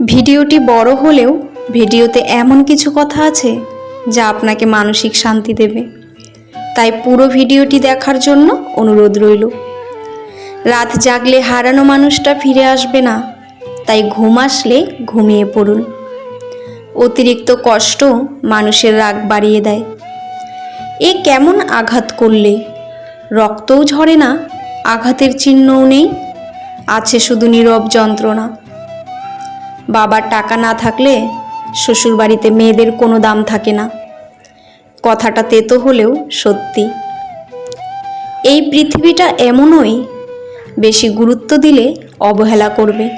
ভিডিওটি বড় হলেও ভিডিওতে এমন কিছু কথা আছে যা আপনাকে মানসিক শান্তি দেবে। তাই পুরো ভিডিওটি দেখার জন্য অনুরোধ রইল। রাত জাগলে হারানো মানুষটা ফিরে আসবে না, তাই ঘুম আসলে ঘুমিয়ে পড়ুন। অতিরিক্ত কষ্ট মানুষের রাগ বাড়িয়ে দেয়। এ কেমন আঘাত করলে? রক্তও ঝরে না, আঘাতের চিহ্নও নেই, আছে শুধু নীরব যন্ত্রণা। বাবার টাকা না থাকলে শ্বশুরবাড়িতে মেয়েদের কোনো দাম থাকে না। কথাটা তেতো হলেও সত্যি। এই পৃথিবীটা এমনই, বেশি গুরুত্ব দিলে অবহেলা করবে।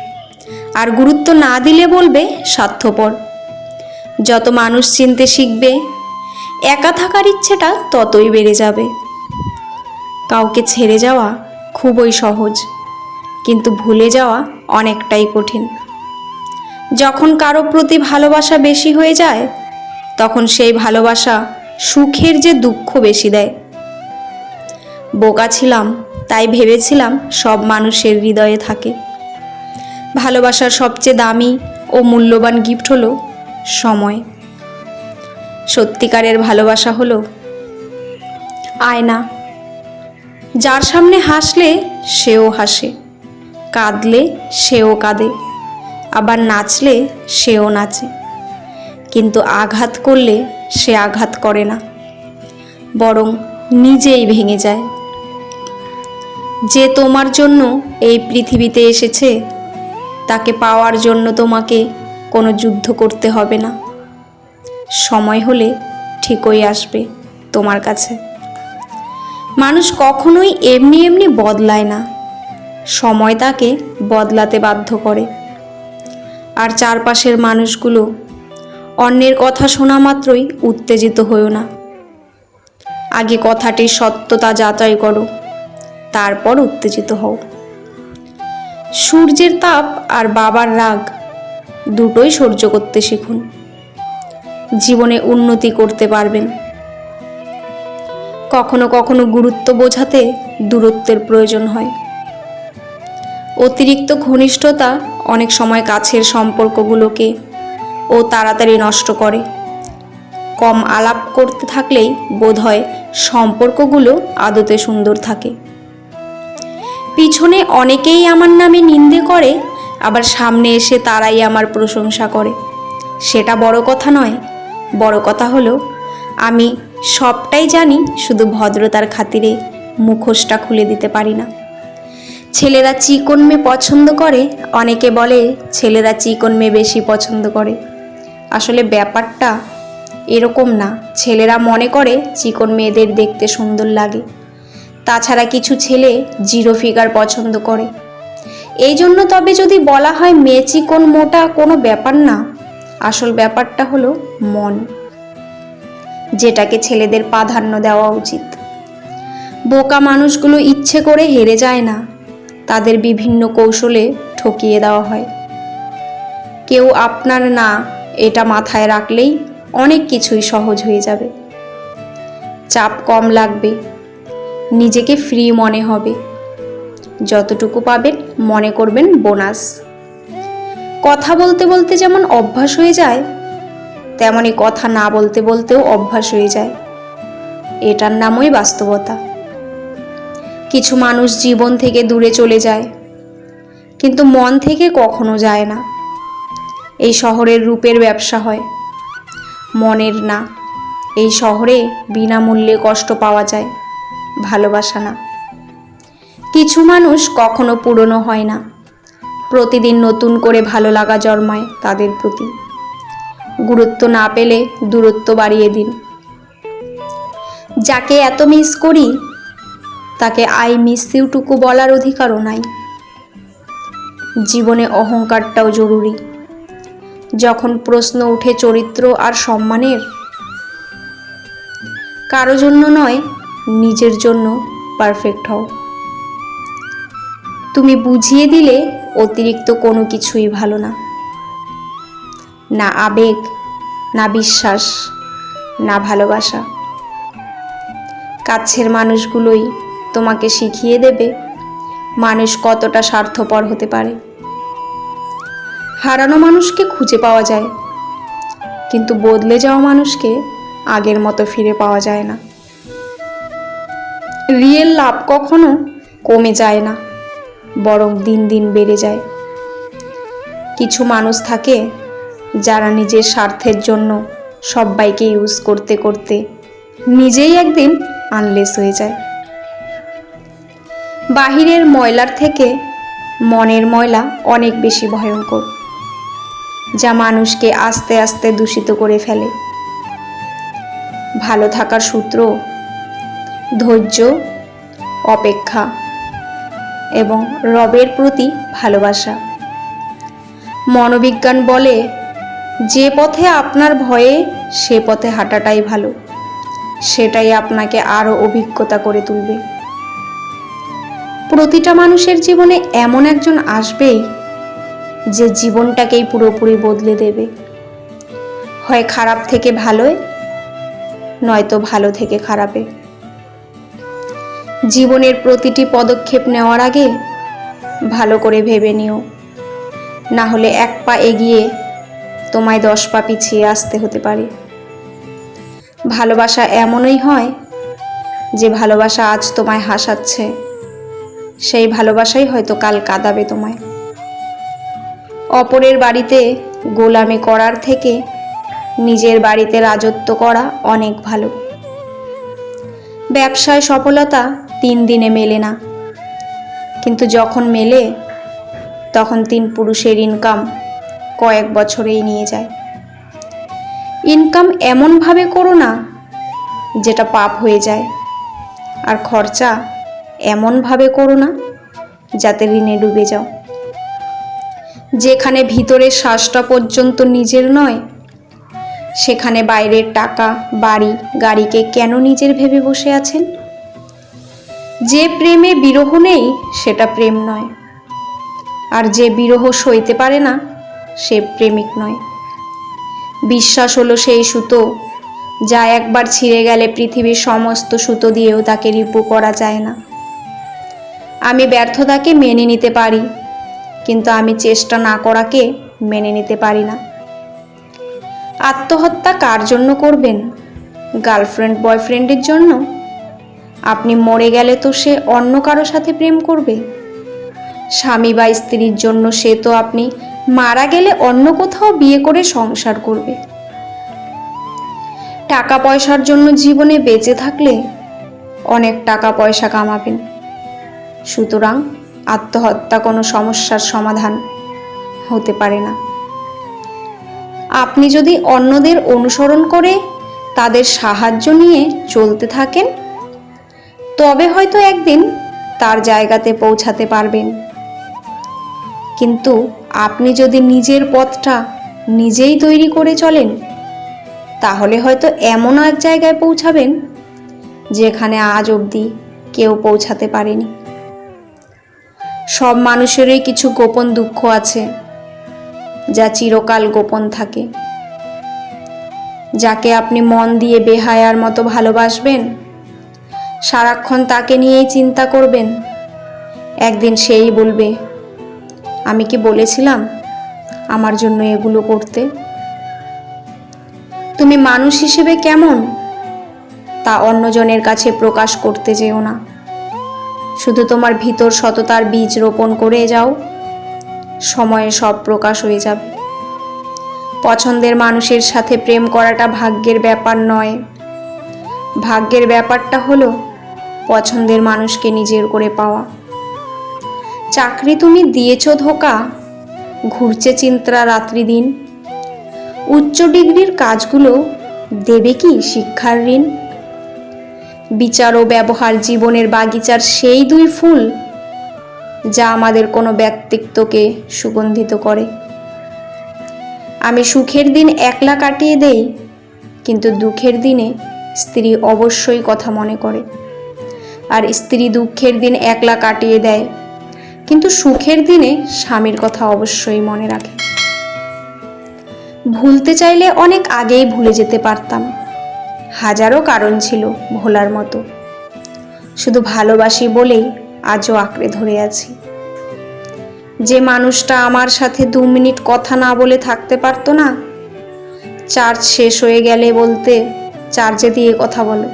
আর গুরুত্ব না দিলে বলবে স্বার্থপর। যত মানুষ চিনতে শিখবে, একা থাকার ইচ্ছেটা ততই বেড়ে যাবে। কাউকে ছেড়ে যাওয়া খুবই সহজ, কিন্তু ভুলে যাওয়া অনেকটাই কঠিন। যখন কারও প্রতি ভালোবাসা বেশি হয়ে যায়, তখন সেই ভালোবাসা সুখের যে দুঃখ বেশি দেয়। বোকা ছিলাম, তাই ভেবেছিলাম সব মানুষের হৃদয়ে থাকে। ভালোবাসার সবচেয়ে দামি ও মূল্যবান গিফট হলো সময়। সত্যিকারের ভালোবাসা হলো আয়না। যার সামনে হাসলে সেও হাসে, কাঁদলে সেও কাঁদে। আবার নাচলে সেও নাচে। কিন্তু আঘাত করলে সে আঘাত করে না। বরং নিজেই ভেঙে যায়। যে তোমার জন্য এই পৃথিবীতে এসেছে, তাকে পাওয়ার জন্য তোমাকে কোনো যুদ্ধ করতে হবে না। সময় হলে ঠিকই আসবে তোমার কাছে। মানুষ কখনোই এমনি এমনি বদলায় না। সময় তাকে বদলাতে বাধ্য করে। আর চারপাশের মানুষগুলো অন্যের কথা শোনা মাত্রই উত্তেজিত হয়েও না। আগে কথাটির সত্যতা যাচাই করো, তারপর উত্তেজিত হও। সূর্যের তাপ আর বাবার রাগ দুটোই সহ্য করতে শিখুন। জীবনে উন্নতি করতে পারবেন। কখনো কখনো গুরুত্ব বোঝাতে দূরত্বের প্রয়োজন হয়। অতিরিক্ত ঘনিষ্ঠতা অনেক সময় কাছের সম্পর্কগুলোকে ও তাড়াতাড়ি নষ্ট করে। কম আলাপ করতে থাকলেই বোধ হয় সম্পর্কগুলো আদতে সুন্দর থাকে। পিছনে অনেকেই আমার নামে নিন্দে করে, আবার সামনে এসে তারাই আমার প্রশংসা করে। সেটা বড় কথা নয়, বড় কথা হলো, আমি সবটাই জানি শুধু ভদ্রতার খাতিরে মুখোশটা খুলে দিতে পারি না। ছেলেরা চিকন মেয়ে পছন্দ করে? অনেকে বলে ছেলেরা চিকন মেয়ে বেশি পছন্দ করে। আসলে ব্যাপারটা এরকম না। ছেলেরা মনে করে চিকন মেয়েদের দেখতে সুন্দর লাগে। তাছাড়া কিছু ছেলে জিরো ফিগার পছন্দ করে। এই জন্য তবে যদি বলা হয় মেয়ে চিকন মোটা কোনো ব্যাপার না, আসল ব্যাপারটা হলো মন। যেটাকে ছেলেদের প্রাধান্য দেওয়া উচিত। বোকা মানুষগুলো ইচ্ছে করে হেরে যায় না। তাদের বিভিন্ন কৌশলে ঠকিয়ে দেওয়া হয়। কেউ আপনার না এটা মাথায় রাখলেই অনেক কিছুই সহজ হয়ে যাবে। চাপ কম লাগবে। নিজেকে ফ্রি মনে হবে। যতটুকু পাবেন মনে করবেন বোনাস। কথা বলতে বলতে যেমন অভ্যাস হয়ে যায়, তেমনই কথা না বলতে বলতেও অভ্যাস হয়ে যায়। এটার নামই বাস্তবতা। কিছু মানুষ জীবন থেকে দূরে চলে যায়, কিন্তু মন থেকে কখনো যায় না। এই শহরের রূপের ব্যবসা হয়, মনের না। এই শহরে বিনামূল্যে কষ্ট পাওয়া যায়, ভালোবাসা না। কিছু মানুষ কখনো পুরনো হয় না, প্রতিদিন নতুন করে ভালো লাগা জন্মায় তাদের প্রতি। গুরুত্ব না পেলে দূরত্ব বাড়িয়ে দিন। যাকে এত মিস করি তাকে আই মিস ইউটুকু বলার অধিকারও নাই। জীবনে অহংকারটাও জরুরি। যখন প্রশ্ন উঠে চরিত্র আর সম্মানের, কারও জন্য নয়, নিজের জন্য পারফেক্ট হও। তুমি বুঝিয়ে দিলে অতিরিক্ত কোনো কিছুই ভালো না। না আবেগ, না বিশ্বাস, না ভালোবাসা। কাছের মানুষগুলোই তোমাকে শিখিয়ে দেবে মানুষ কতটা স্বার্থপর হতে পারে। হারানো মানুষকে খুঁজে পাওয়া যায়, কিন্তু বদলে যাওয়া মানুষকে আগের মতো ফিরে পাওয়া যায় না। রিয়েল লাভ কখনো কমে যায় না, বরং দিন দিন বেড়ে যায়। কিছু মানুষ থাকে যারা নিজের স্বার্থের জন্য সবাইকে ইউজ করতে করতে নিজেই একদিন আনলেস হয়ে যায়। বাহিরের ময়লার থেকে মনের ময়লা অনেক বেশি ভয়ঙ্কর, যা মানুষকে আস্তে আস্তে দূষিত করে ফেলে। ভালো থাকার সূত্র, ধৈর্য, অপেক্ষা এবং রবের প্রতি ভালোবাসা। মনোবিজ্ঞান বলে, যে পথে আপনার ভয়ে, সে পথে হাঁটাটাই ভালো। সেটাই আপনাকে আরও অভিজ্ঞতা করে তুলবে। প্রতিটা মানুষের জীবনে এমন একজন আসবেই যে জীবনটাকেই পুরোপুরি বদলে দেবে। হয় খারাপ থেকে ভালোয়, নয়তো ভালো থেকে খারাপে। জীবনের প্রতিটি পদক্ষেপ নেওয়ার আগে ভালো করে ভেবে নিও। না হলে এক পা এগিয়ে তোমায় দশ পা পিছিয়ে আসতে হতে পারে। ভালোবাসা এমনই হয় যে ভালোবাসা আজ তোমায় হাসাচ্ছে। সেই ভালোবাসাই হয়তো কাল কাঁদাবে তোমায়। অপরের বাড়িতে গোলামি করার থেকে নিজের বাড়িতে রাজত্ব করা অনেক ভালো। ব্যবসায় সফলতা তিন দিনে মেলে না। কিন্তু যখন মেলে, তখন তিন পুরুষের ইনকাম কয়েক বছরেই নিয়ে যায়। ইনকাম এমনভাবে করো না, যেটা পাপ হয়ে যায়। আর খরচা এমনভাবে করো না যাতে ঋণে ডুবে যাও। যেখানে ভিতরের শ্বাসটা পর্যন্ত নিজের নয়, সেখানে বাইরের টাকা, বাড়ি, গাড়িকে কেন নিজের ভেবে বসে আছেন? যে প্রেমে বিরহ নেই, সেটা প্রেম নয়। আর যে বিরহ সইতে পারে না, সে প্রেমিক নয়। বিশ্বাস হলো সেই সুতো, যা একবার ছিঁড়ে গেলে পৃথিবীর সমস্ত সুতো দিয়েও তাকে রিপু করা যায় না। আমি ব্যর্থতাকে মেনে নিতে পারি, কিন্তু আমি চেষ্টা না করাকে মেনে নিতে পারি না। আত্মহত্যা কার জন্য করবেন? গার্লফ্রেন্ড বয়ফ্রেন্ডের জন্য? আপনি মরে গেলে তো সে অন্য কারও সাথে প্রেম করবে। স্বামী বা স্ত্রীর জন্য সে তো আপনি মারা গেলে অন্য কোথাও বিয়ে করে সংসার করবে। টাকা পয়সার জন্য জীবনে বেঁচে থাকলে অনেক টাকা পয়সা কামাবেন। সুতরাং আত্মহত্যা কোনো সমস্যার সমাধান হতে পারে না। আপনি যদি অন্যদের অনুসরণ করে তাদের সাহায্য নিয়ে চলতে থাকেন, তবে হয়তো একদিন তার জায়গাতে পৌঁছাতে পারবেন। কিন্তু আপনি যদি নিজের পথটা নিজেই তৈরি করে চলেন, তাহলে হয়তো এমন এক জায়গায় পৌঁছাবেন, যেখানে আজ অবধি কেউ পৌঁছাতে পারেনি। সব মানুষেরই কিছু গোপন দুঃখ আছে, যা চিরকাল গোপন থাকে। যাকে আপনি মন দিয়ে বেহায়ার মতো ভালোবাসবেন, সারাক্ষণ তাকে নিয়েই চিন্তা করবেন। একদিন সেই বলবে, আমি কি বলেছিলাম আমার জন্য এগুলো করতে? তুমি মানুষ হিসেবে কেমন? তা অন্যজনের কাছে প্রকাশ করতে যেও না। শুধু তোমার ভিতর সততার বীজ রোপণ করে যাও। সময়ে সব প্রকাশ হয়ে যাবে। পছন্দের মানুষের সাথে প্রেম করাটা ভাগ্যের ব্যাপার নয়। ভাগ্যের ব্যাপারটা হলো পছন্দের মানুষকে নিজের করে পাওয়া। চাকরি তুমি দিয়েছ ধোকা, ঘুরছে চিন্তা রাত্রি দিন। উচ্চ ডিগ্রির কাজগুলো দেবে কি শিক্ষার ঋণ? বিচার ও ব্যবহার জীবনের বাগিচার সেই দুই ফুল যা আমাদের কোনো ব্যক্তিত্বকে সুগন্ধিত করে। আমি সুখের দিন একলা কাটিয়ে দেই, কিন্তু দুঃখের দিনে স্ত্রী অবশ্যই কথা মনে করে। আর স্ত্রী দুঃখের দিন একলা কাটিয়ে দেয়, কিন্তু সুখের দিনে স্বামীর কথা অবশ্যই মনে রাখে। ভুলতে চাইলে অনেক আগেই ভুলে যেতে পারতাম। হাজারো কারণ ছিল ভোলার মতো। শুধু ভালোবাসি বলেই আজও আঁকড়ে ধরে আছি। যে মানুষটা আমার সাথে দু মিনিট কথা না বলে থাকতে পারতো না, চার্জ শেষ হয়ে গেলে বলতে চার্জে দিয়ে কথা বলো।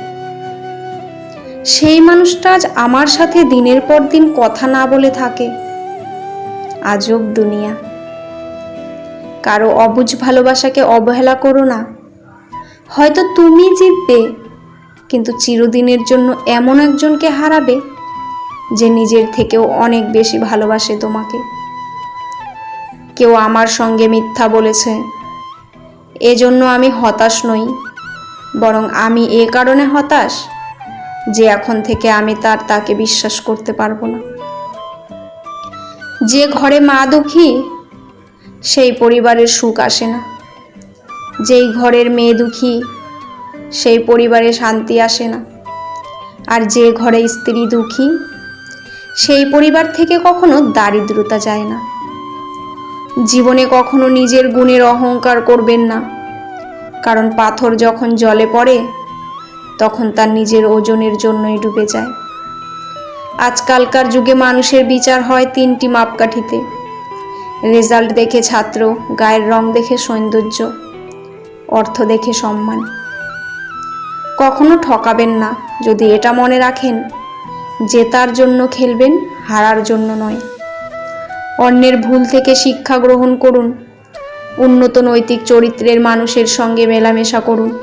সেই মানুষটা আজ আমার সাথে দিনের পর দিন কথা না বলে থাকে। আজব দুনিয়া। কারও অবুঝ ভালোবাসাকে অবহেলা করো না। হয়তো তুমি জিতবে, কিন্তু চিরদিনের জন্য এমন একজনকে হারাবে যে নিজের থেকেও অনেক বেশি ভালোবাসে তোমাকে। কেউ আমার সঙ্গে মিথ্যা বলেছে, এজন্য আমি হতাশ নই, বরং আমি এ কারণে হতাশ যে এখন থেকে আমি তার তাকে বিশ্বাস করতে পারব না। যে ঘরে মা দুঃখী, সেই পরিবারের সুখ আসে না। যেই ঘরের মেয়ে দুঃখী, সেই পরিবারে শান্তি আসে না। আর যে ঘরে স্ত্রী দুঃখী, সেই পরিবার থেকে কখনো দারিদ্রতা যায় না। জীবনে কখনো নিজের গুণের অহংকার করবেন না। কারণ পাথর যখন জলে পড়ে, তখন তার নিজের ওজনের জন্যই ডুবে যায়। আজকালকার যুগে মানুষের বিচার হয় তিনটি মাপকাঠিতে। রেজাল্ট দেখে ছাত্র, গায়ের রং দেখে সৌন্দর্য। অর্থ দেখে সম্মান। কখনো ঠকাবেন না, যদি এটা মনে রাখেন জেতার জন্য খেলবেন, হারার জন্য নয়। অন্যের ভুল থেকে শিক্ষা গ্রহণ করুন, উন্নত নৈতিক চরিত্রের মানুষের সঙ্গে মেলামেশা করুন।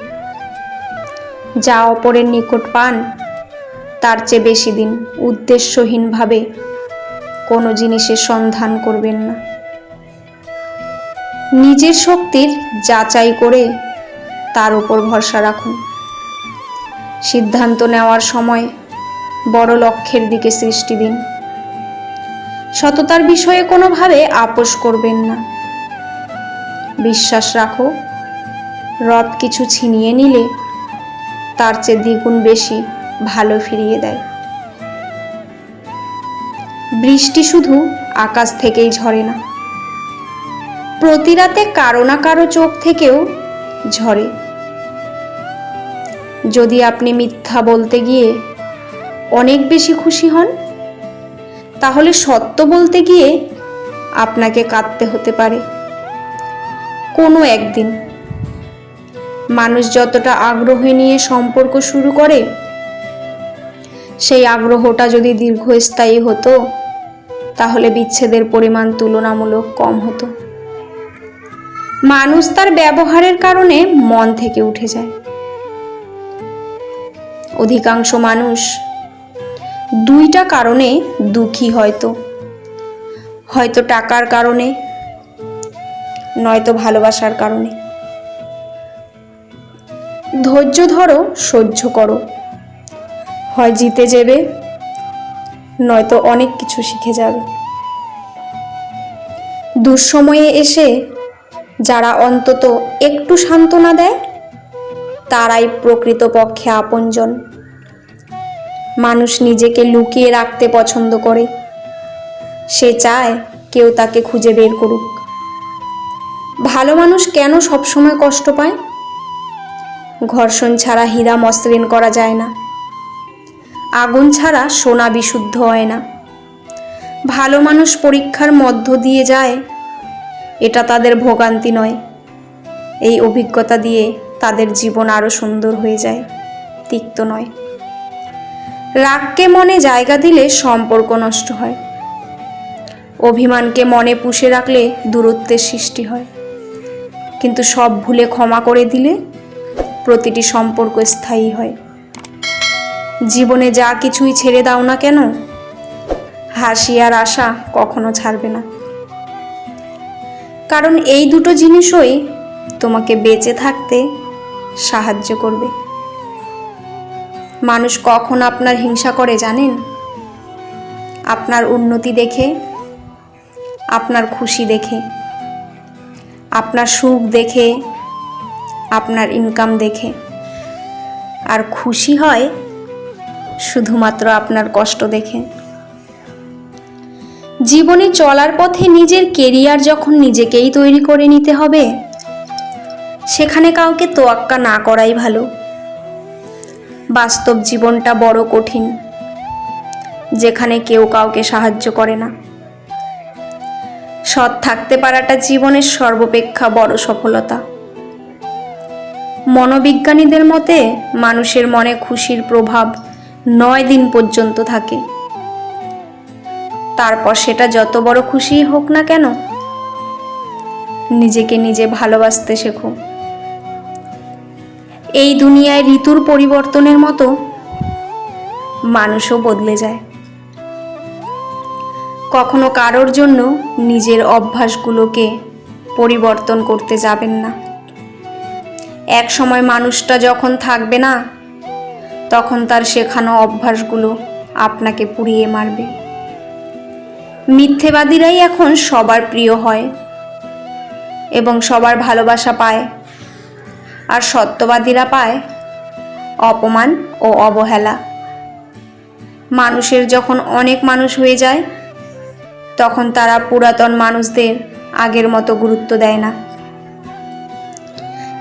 যা অপরের নিকট পান, তার চেয়ে বেশি দিন উদ্দেশ্যহীনভাবে কোনো জিনিসের সন্ধান করবেন না। নিজের শক্তির যাচাই করে তার উপর ভরসা রাখুন। সিদ্ধান্ত নেওয়ার সময় বড় লক্ষ্যের দিকে সৃষ্টি দিন। সততার বিষয়ে কোনোভাবে আপোষ করবেন না। বিশ্বাস রাখো, রব কিছু ছিনিয়ে নিলে তার চেয়ে দ্বিগুণ বেশি ভালো ফিরিয়ে দেয়। বৃষ্টি শুধু আকাশ থেকেই ঝরে না প্রতি রাতে কারও না কারও চোখ থেকেও ঝরে। যদি আপনি মিথ্যা বলতে গিয়ে অনেক বেশি খুশি হন, তাহলে সত্য বলতে গিয়ে আপনাকে কাঁদতে হতে পারে। কোনো একদিন। মানুষ যতটা আগ্রহ নিয়ে সম্পর্ক শুরু করে, সেই আগ্রহটা যদি দীর্ঘস্থায়ী হতো, তাহলে বিচ্ছেদের পরিমাণ তুলনামূলক কম হতো। মানুষ তার ব্যবহারের কারণে মন থেকে উঠে যায়। অধিকাংশ মানুষ দুইটা কারণে দুঃখী হয়তো। হয়তো টাকার কারণে, নয়তো ভালোবাসার কারণে। ধৈর্য ধরো, সহ্য করো। হয় জিতে যাবে, নয়তো অনেক কিছু শিখে যাবে। দুঃসময়ে এসে যারা অন্তত একটু সান্ত্বনা দেয়, তারাই প্রকৃতপক্ষে আপনজন। মানুষ নিজেকে লুকিয়ে রাখতে পছন্দ করে। সে চায় কেউ তাকে খুঁজে বের করুক। ভালো মানুষ কেন সবসময় কষ্ট পায়? ঘর্ষণ ছাড়া হীরা মসৃণ করা যায় না। আগুন ছাড়া সোনা বিশুদ্ধ হয় না। ভালো মানুষ পরীক্ষার মধ্য দিয়ে যায় এটা তাদের ভোগান্তি নয়। এই অভিজ্ঞতা দিয়ে তাদের জীবন আরও সুন্দর হয়ে যায়, তিক্ত নয়। রাগকে মনে জায়গা দিলে সম্পর্ক নষ্ট হয়। অভিমানকে মনে পুষে রাখলে দূরত্বের সৃষ্টি হয়। কিন্তু সব ভুলে ক্ষমা করে দিলে প্রতিটি সম্পর্ক স্থায়ী হয়। জীবনে যা কিছুই ছেড়ে দাও না কেন, হাসি আর আশা কখনো ছাড়বে না। কারণ এই দুটো জিনিসই তোমাকে বেঁচে থাকতে সাহায্য করবে। মানুষ কখন আপনার হিংসা করে জানেন? আপনার উন্নতি দেখে, আপনার খুশি দেখে, আপনার সুখ দেখে, আপনার ইনকাম দেখে। আর খুশি হয় শুধুমাত্র আপনার কষ্ট দেখে। জীবনে চলার পথে নিজের কেরিয়ার যখন নিজেকেই তৈরি করে নিতে হবে, সেখানে কাউকে তোয়াক্কা না করাই ভালো। বাস্তব জীবনটা বড় কঠিন, যেখানে কেউ কাউকে সাহায্য করে না। সৎ থাকতে পারাটা জীবনের সর্বাপেক্ষা বড় সফলতা। মনোবিজ্ঞানীদের মতে, মানুষের মনে খুশির প্রভাব নয় দিন পর্যন্ত থাকে। তারপর সেটা যত বড় খুশিই হোক না কেন? নিজেকে নিজে ভালোবাসতে শেখো। এই দুনিয়ায় ঋতুর পরিবর্তনের মতো মানুষও বদলে যায়। কখনো কারোর জন্য নিজের অভ্যাসগুলোকে পরিবর্তন করতে যাবেন না। এক সময় মানুষটা যখন থাকবে না, তখন তার শেখানো অভ্যাসগুলো আপনাকে পুড়িয়ে মারবে। মিথ্যেবাদীরাই এখন সবার প্রিয় হয় এবং সবার ভালোবাসা পায়। আর সত্যবাদীরা পায় অপমান ও অবহেলা। মানুষের যখন অনেক মানুষ হয়ে যায়, তখন তারা পুরাতন মানুষদের আগের মতো গুরুত্ব দেয় না।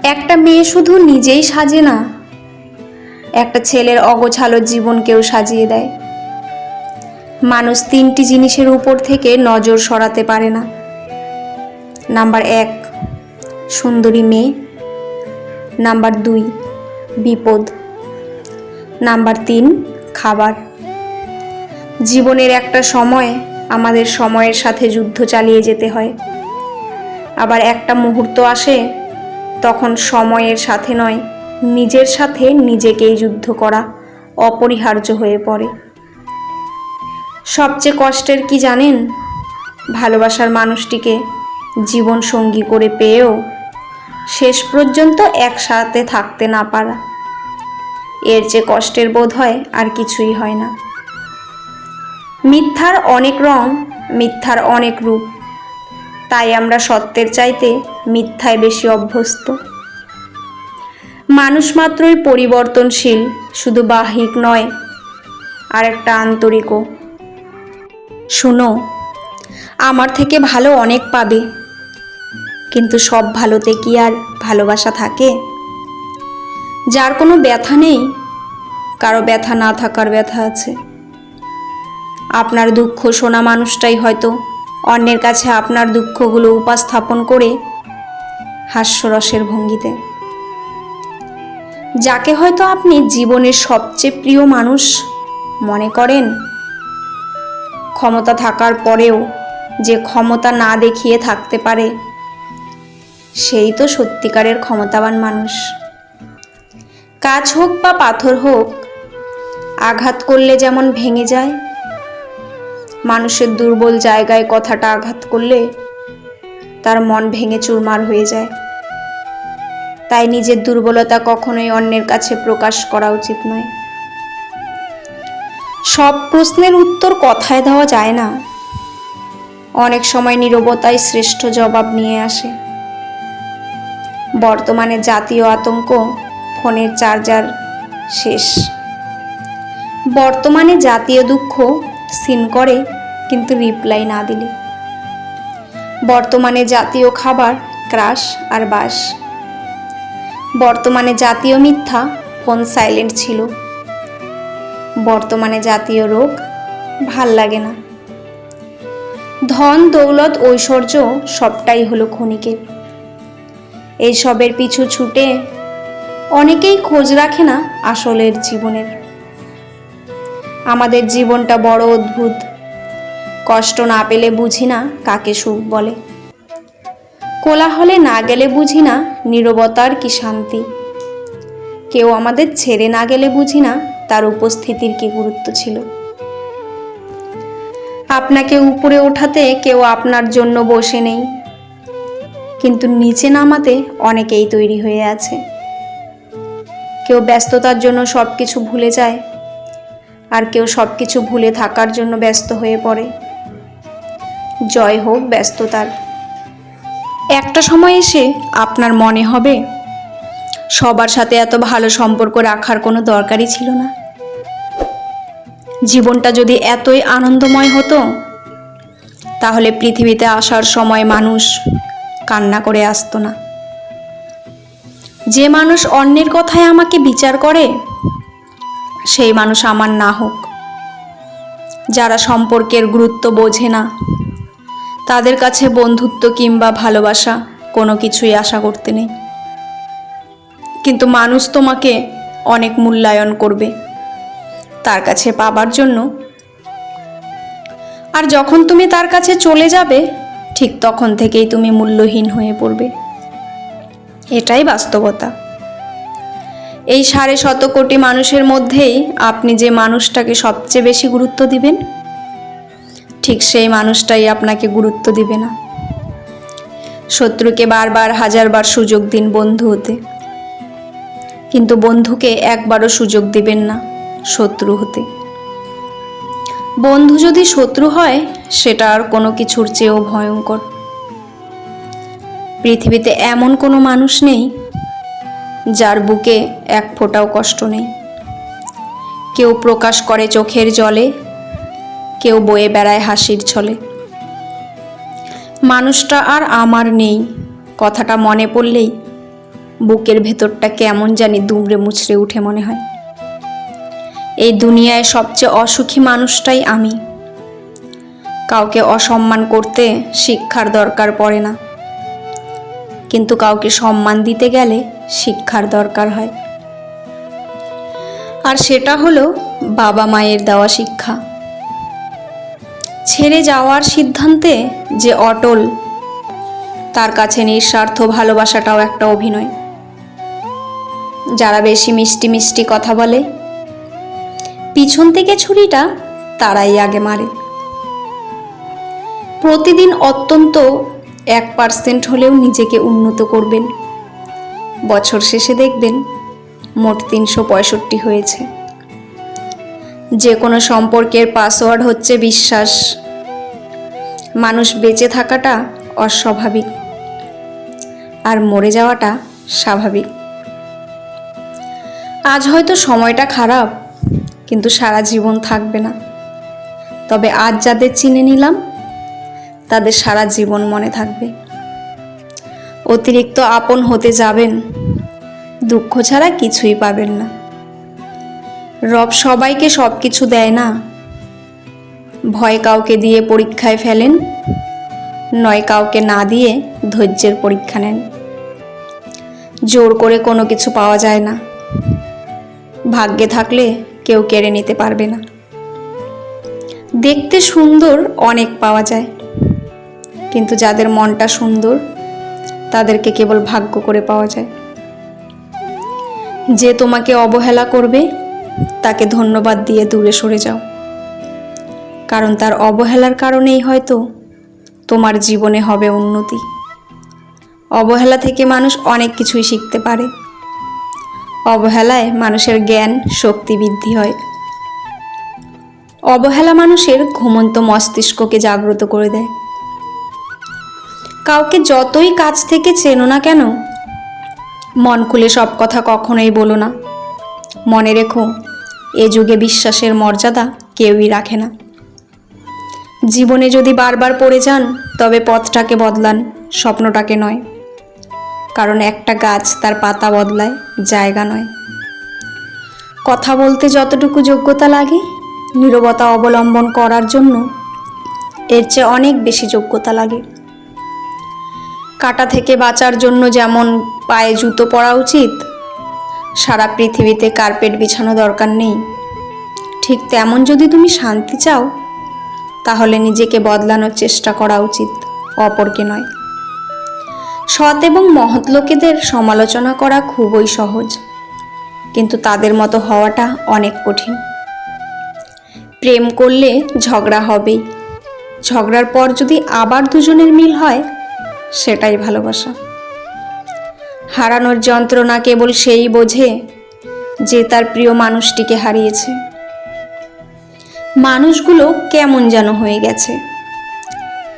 একটা মেয়ে শুধু নিজেই সাজে না, একটা ছেলের অগোছালো জীবনকেও সাজিয়ে দেয়। মানুষ তিনটি জিনিসের উপর থেকে নজর সরাতে পারে না। নাম্বার এক, সুন্দরী মেয়ে। নাম্বার দুই, বিপদ। নাম্বার তিন, খাবার। জীবনের একটা সময় আমাদের সময়ের সাথে যুদ্ধ চালিয়ে যেতে হয়। আবার একটা মুহূর্ত আসে, তখন সময়ের সাথে নয়, নিজের সাথে নিজেকেই যুদ্ধ করা অপরিহার্য হয়ে পড়ে। সবচেয়ে কষ্টের কি জানেন? ভালোবাসার মানুষটিকে জীবন সঙ্গী করে পেয়েও শেষ পর্যন্ত একসাথে থাকতে না পারা। এর যে কষ্টের বোধ হয় আর কিছুই হয় না। মিথ্যার অনেক রং, মিথ্যার অনেক রূপ। তাই আমরা সত্যের চাইতে মিথ্যায় বেশি অভ্যস্ত। মানুষ মাত্রই পরিবর্তনশীল, শুধু বাহিক নয় আর একটা আন্তরিকও। শোনো, আমার থেকে ভালো অনেক পাবে। কিন্তু সব ভালোতে কি আর ভালোবাসা থাকে? যার কোনো ব্যথা নেই, কারও ব্যথা না থাকার ব্যথা আছে। আপনার দুঃখ শোনা মানুষটাই হয়তো অন্যের কাছে আপনার দুঃখগুলো উপস্থাপন করে হাস্যরসের ভঙ্গিতে। যাকে হয়তো আপনি জীবনের সবচেয়ে প্রিয় মানুষ মনে করেন ক্ষমতা থাকার পরেও যে ক্ষমতা না দেখিয়ে থাকতে পারে, সেই তো সত্যিকারের ক্ষমতাবান মানুষ। কাজ হোক বা পাথর হোক, আঘাত করলে যেমন ভেঙে যায়, মানুষের দুর্বল জায়গায় কথাটা আঘাত করলে তার মন ভেঙে চুরমার হয়ে যায়। তাই নিজের দুর্বলতা কখনোই অন্যের কাছে প্রকাশ করা উচিত নয়। সব প্রশ্নের উত্তর কথায় দেওয়া যায় না। অনেক সময় নীরবতাই শ্রেষ্ঠ জবাব নিয়ে আসে। বর্তমানে জাতীয় আতঙ্ক ফোনের চার্জার শেষ। বর্তমানে জাতীয় দুঃখ সিন করে, কিন্তু রিপ্লাই না দিলে। বর্তমানে জাতীয় খাবার ক্রাশ আর বাস। বর্তমানে জাতীয় মিথ্যা ফোন সাইলেন্ট ছিল। বর্তমানে জাতীয় রোগ, ভালো লাগে না। ধন, দৌলত, ঐশ্বর্য সবটাই হলো ক্ষণিকের। এইসবের পিছু ছুটে অনেকেই খোঁজ রাখে না আসলের জীবনের। আমাদের জীবনটা বড় অদ্ভুত। কষ্ট না পেলে বুঝি না কাকে সুখ বলে। কোলাহলে না গেলে বুঝি না নীরবতার কি শান্তি। কেউ আমাদের ছেড়ে না গেলে বুঝি না তার উপস্থিতির কি গুরুত্ব ছিল? আপনাকে উপরে ওঠাতে কেউ আপনার জন্য বসে নেই। কিন্তু নিচে নামাতে অনেকেই তৈরি হয়ে আছে। কেউ ব্যস্ততার জন্য সব কিছু ভুলে যায়, আর কেউ সব কিছু ভুলে থাকার জন্য ব্যস্ত হয়ে পড়ে। জয় হোক ব্যস্ততার। একটা সময় এসে আপনার মনে হবে, সবার সাথে এত ভালো সম্পর্ক রাখার কোনো দরকারই ছিল না। জীবনটা যদি এতই আনন্দময় হতো, তাহলে পৃথিবীতে আসার সময় মানুষ কান্না করে আসতো না। যে মানুষ অন্যের কথায় আমাকে বিচার করে, সেই মানুষ আমার না হোক। যারা সম্পর্কের গুরুত্ব বোঝে না, তাদের কাছে বন্ধুত্ব কিংবা ভালোবাসা কোনো কিছুই আশা করতে নেই। কিন্তু মানুষ তোমাকে অনেক মূল্যায়ন করবে। তার কাছে পাবার জন্য। আর যখন তুমি তার কাছে চলে যাবে, ঠিক তখন থেকেই তুমি মূল্যহীন হয়ে পড়বে। এটাই বাস্তবতা। এই সাড়ে শত কোটি মানুষের মধ্যেই আপনি যে মানুষটাকে সবচেয়ে বেশি গুরুত্ব দিবেন, ঠিক সেই মানুষটাই আপনাকে গুরুত্ব দিবে না। শত্রুকে বারবার, হাজারবার সুযোগ দিন বন্ধু হতে। কিন্তু বন্ধুকে একবারও সুযোগ দিবেন না। শত্রু হতে। বন্ধু যদি শত্রু হয়, সেটা আর কোনো কিছুর চেয়েও ভয়ঙ্কর। পৃথিবীতে এমন কোনো মানুষ নেই, যার বুকে এক ফোঁটাও কষ্ট নেই। কেউ প্রকাশ করে চোখের জলে, কেউ বয়ে বেড়ায় হাসির ছলে। মানুষটা আর আমার নেই, কথাটা মনে পড়লেই বুকের ভেতরটা কেমন জানি দুমড়ে মুচড়ে উঠে মনে হয়। এই দুনিয়ায় সবচেয়ে অসুখী মানুষটাই আমি। কাউকে অসম্মান করতে শিক্ষার দরকার পড়ে না। কিন্তু কাউকে সম্মান দিতে গেলে শিক্ষার দরকার হয়। আর সেটা হলো বাবা মায়ের দেওয়া শিক্ষা। ছেড়ে যাওয়ার সিদ্ধান্তে যে অটল, তার কাছে নিঃস্বার্থ ভালোবাসাটাও একটা অভিনয়। যারা বেশি মিষ্টি মিষ্টি কথা বলে পিছন থেকে ছুরিটা তারাই আগে মারে। প্রতিদিন অত্যন্ত এক পার্সেন্ট হলেও নিজেকে উন্নত করবেন। বছর শেষে দেখবেন মোট তিনশো পঁয়ষট্টি হয়েছে। যে কোনো সম্পর্কের পাসওয়ার্ড হচ্ছে বিশ্বাস। মানুষ বেঁচে থাকাটা অস্বাভাবিক। আর মরে যাওয়াটা স্বাভাবিক। আজ হয়তো সময়টা খারাপ কিন্তু সারা জীবন থাকবে না। তবে আজ যাদের চিনে নিলাম, তাদের সারা জীবন মনে থাকবে। অতিরিক্ত আপন হতে যাবেন, দুঃখ ছাড়া কিছুই পাবেন না। রব সবাইকে সব কিছু দেয় না। ভয় কাউকে দিয়ে পরীক্ষায় ফেলেন, নয় কাউকে না দিয়ে ধৈর্যের পরীক্ষা নেন। জোর করে কোনো কিছু পাওয়া যায় না। ভাগ্যে থাকলে কেউ কেড়ে নিতে পারবে না। দেখতে সুন্দর অনেক পাওয়া যায়। কিন্তু যাদের মনটা সুন্দর, তাদেরকে কেবল ভাগ্য করে পাওয়া যায়। যে তোমাকে অবহেলা করবে, তাকে ধন্যবাদ দিয়ে দূরে সরে যাও। কারণ তার অবহেলার কারণেই হয়তো তোমার জীবনে হবে উন্নতি। অবহেলা থেকে মানুষ অনেক কিছুই শিখতে পারে। অবহেলায় মানুষের জ্ঞান, শক্তি বৃদ্ধি হয়। অবহেলা মানুষের ঘুমন্ত মস্তিষ্ককে জাগ্রত করে দেয়। কাউকে যতই কাছ থেকে চেনো না কেন, মন খুলে সব কথা কখনোই বলো না। মনে রেখো, এ যুগে বিশ্বাসের মর্যাদা কেউই রাখে না। জীবনে যদি বারবার পড়ে যান, তবে পথটাকে বদলান, স্বপ্নটাকে নয়। কারণ একটা গাছ তার পাতা বদলায়, জায়গা নয়। কথা বলতে যতটুকু যোগ্যতা লাগে, নীরবতা অবলম্বন করার জন্য এর চেয়ে অনেক বেশি যোগ্যতা লাগে। কাটা থেকে বাঁচার জন্য যেমন পায়ে জুতো পরা উচিত, সারা পৃথিবীতে কার্পেট বিছানো দরকার নেই। ঠিক তেমন যদি তুমি শান্তি চাও, তাহলে নিজেকে বদলানোর চেষ্টা করা উচিত, অপরকে নয়। সৎ এবং মহৎ লোকেদের সমালোচনা করা খুবই সহজ। কিন্তু তাদের মতো হওয়াটা অনেক কঠিন। প্রেম করলে ঝগড়া হবেই। ঝগড়ার পর যদি আবার দুজনের মিল হয়, সেটাই ভালোবাসা। হারানোর যন্ত্রণা কেবল সেই বোঝে যে তার প্রিয় মানুষটিকে হারিয়েছে। মানুষগুলো কেমন যেন হয়ে গেছে।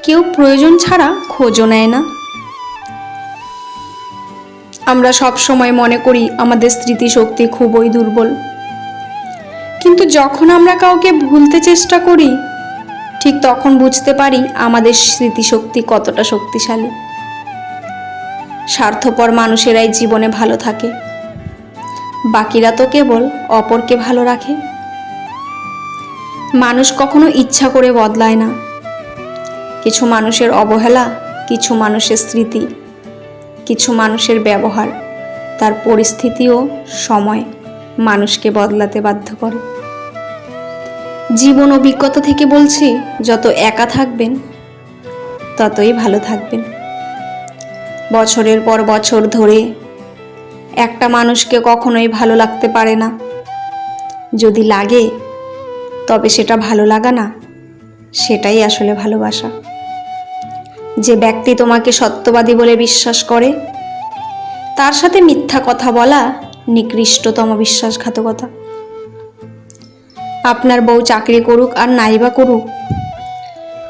কেউ প্রয়োজন ছাড়া খোঁজও নেয় না। আমরা সব সময় মনে করি আমাদের স্মৃতিশক্তি খুবই দুর্বল। কিন্তু যখন আমরা কাউকে ভুলতে চেষ্টা করি, ঠিক তখন বুঝতে পারি আমাদের স্মৃতিশক্তি কতটা শক্তিশালী। স্বার্থপর মানুষেরাই জীবনে ভালো থাকে। বাকিরা তো কেবল অপরকে ভালো রাখে। মানুষ কখনো ইচ্ছা করে বদলায় না। কিছু মানুষের অবহেলা, কিছু মানুষের স্মৃতি কিছু মানুষের ব্যবহার, তার পরিস্থিতি ও সময় মানুষকে বদলাতে বাধ্য করে। জীবন অভিজ্ঞতা থেকে বলছি, যত একা থাকবেন, ততই ভালো থাকবেন। বছরের পর বছর ধরে একটা মানুষকে কখনোই ভালো লাগতে পারে না। যদি লাগে, তবে সেটা ভালো লাগা না, সেটাই আসলে ভালোবাসা। যে ব্যক্তি তোমাকে সত্যবাদী বলে বিশ্বাস করে। তার সাথে মিথ্যা কথা বলা নিকৃষ্টতম বিশ্বাসঘাতকতা। আপনার বউ চাকরি করুক আর নাইবা করুক,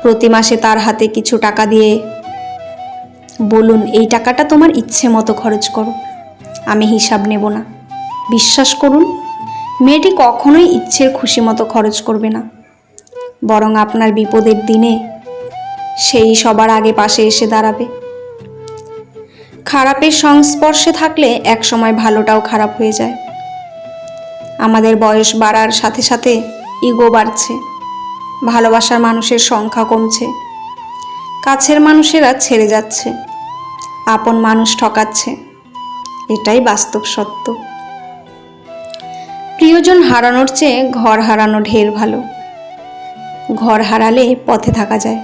প্রতি মাসে তার হাতে কিছু টাকা দিয়ে বলুন, এই টাকাটা তোমার ইচ্ছে মতো খরচ করো, আমি হিসাব নেব না। বিশ্বাস করুন, মেয়েটি কখনোই ইচ্ছের খুশি মতো খরচ করবে না। বরং আপনার বিপদের দিনে সেই সবার আগে পাশে এসে দাঁড়াবে। খারাপের সংস্পর্শে থাকলে একসময় ভালোটাও খারাপ হয়ে যায়। আমাদের বয়স বাড়ার সাথে সাথে ইগো বাড়ছে, ভালোবাসার মানুষের সংখ্যা কমছে, কাছের মানুষেরা ছেড়ে যাচ্ছে, আপন মানুষ ঠকাচ্ছে, এটাই বাস্তব সত্য। প্রিয়জন হারানোর চেয়ে ঘর হারানো ঢের ভালো। ঘর হারালে পথে থাকা যায়।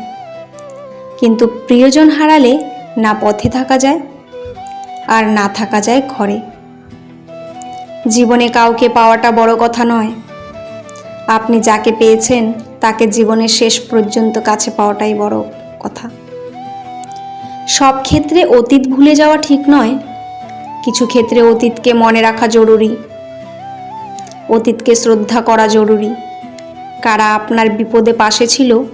কিন্তু প্রিয়জন হারালে না পথে থাকা যায় আর না থাকা যায় ঘরে। জীবনে কাউকে পাওয়াটা বড় কথা নয়। আপনি যাকে পেয়েছেন, তাকে জীবনের শেষ পর্যন্ত কাছে পাওয়াটাই বড় কথা। সব ক্ষেত্রে অতীত ভুলে যাওয়া ঠিক নয়। কিছু ক্ষেত্রে অতীতকে মনে রাখা জরুরি। অতীতকে শ্রদ্ধা করা জরুরি। কারা আপনার বিপদে পাশে ছিল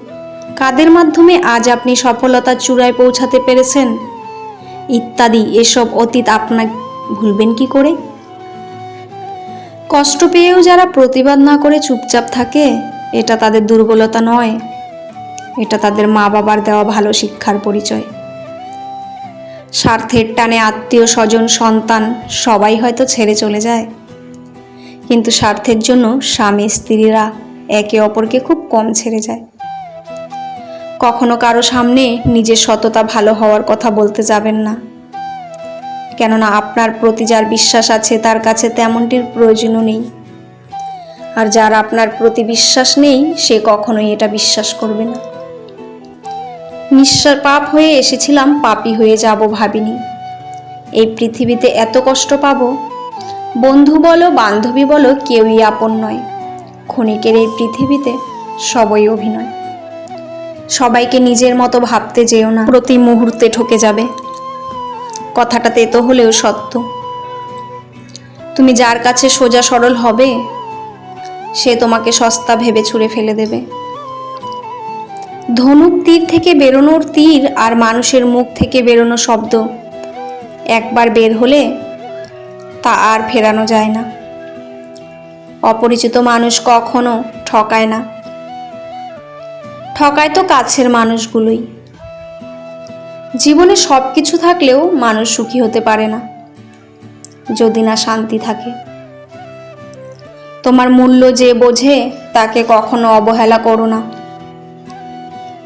কাদের মাধ্যমে আজ আপনি সফলতার চূড়ায় পৌঁছাতে পেরেছেন? ইত্যাদি এসব অতীত আপনার ভুলবেন কি করে? কষ্ট পেয়েও যারা প্রতিবাদ না করে চুপচাপ থাকে, এটা তাদের দুর্বলতা নয়। এটা তাদের মা বাবার দেওয়া ভালো শিক্ষার পরিচয়। স্বার্থের টানে আত্মীয়, স্বজন, সন্তান সবাই হয়তো ছেড়ে চলে যায়। কিন্তু স্বার্থের জন্য স্বামী, স্ত্রীরা একে অপরকে খুব কম ছেড়ে যায়। কখনো কারও সামনে নিজের সততা ভালো হওয়ার কথা বলতে যাবেন না। কেননা আপনার প্রতি যার বিশ্বাস আছে, তার কাছে তেমনটির প্রয়োজনও নেই। আর যার আপনার প্রতি বিশ্বাস নেই, সে কখনোই এটা বিশ্বাস করবে না। নিঃশ্বাস পাপ হয়ে এসেছিলাম, পাপি হয়ে যাব ভাবিনি। এই পৃথিবীতে এত কষ্ট পাবো? বন্ধু বলো, বান্ধবী বলো, কেউই আপন নয়। ক্ষণিকের এই পৃথিবীতে সবই অভিনয়। সবাইকে নিজের মতো ভাবতে যেও না। প্রতি মুহূর্তে ঠকে যাবে। কথাটা তেতো হলেও সত্য। তুমি যার কাছে সোজা সরল হবে, সে তোমাকে সস্তা ভেবে ছুঁড়ে ফেলে দেবে। ধনুক তীর থেকে বেরোনোর তীর আর মানুষের মুখ থেকে বেরোনো শব্দ একবার বের হলে তা আর ফেরানো যায় না। অপরিচিত মানুষ কখনো ঠকায় না। ঠকায় তো কাছের মানুষগুলোই। জীবনে সব কিছু থাকলেও মানুষ সুখী হতে পারে না। যদি না শান্তি থাকে। তোমার মূল্য যে বোঝে, তাকে কখনো অবহেলা করো না।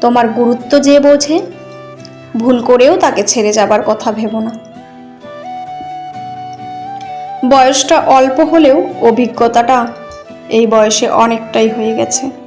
তোমার গুরুত্ব যে বোঝে, ভুল করেও তাকে ছেড়ে যাবার কথা ভেবো না। বয়সটা অল্প হলেও অভিজ্ঞতাটা এই বয়সে অনেকটাই হয়ে গেছে।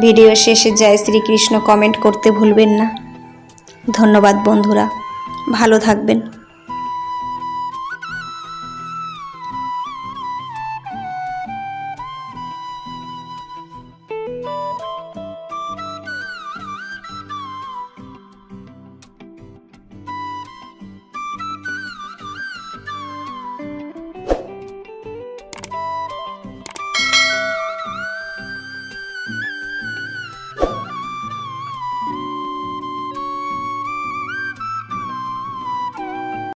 ভিডিও শেষে জয় শ্রীকৃষ্ণ কমেন্ট করতে ভুলবেন না। ধন্যবাদ বন্ধুরা। ভালো থাকবেন।